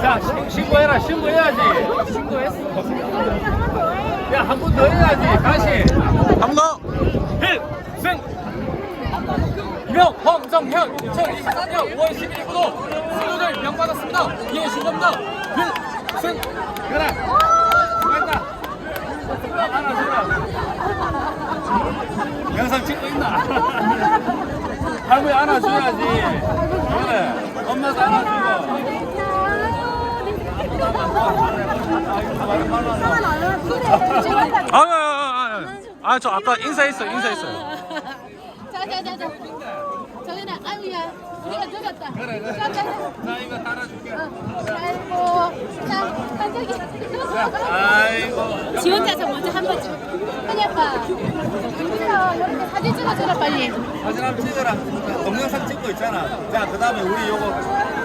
자, 신고해라. 신고해야지. 신고했어. 야, 한 번 더 해야지. 다시. 한 번 더. 필승. 이명 황정현 2024년 5월 11일부터 승부를 명받았습니다. 이에 신고합니다. 필승. 가라. 수고했다. 안아줘라. 영상 찍고 있나? 할머니 안아줘야지. 그래. 아, 아, 아, 아, 아, 저 아까 인사했어요, 인사했어요. 자 자 자자. 저기는 아유야. 우리가. 자, 자, 자. 나 이거 달아줄게. 아이고. 자, 한석이. 아이고. 지 혼자서 먼저 한번찍어. 아니 아빠. 여기서 이렇게 사진 찍어줘라 빨리. 사진 한번 찍어라. 동영상 찍고 있잖아. 자, 그 다음에 우리 요거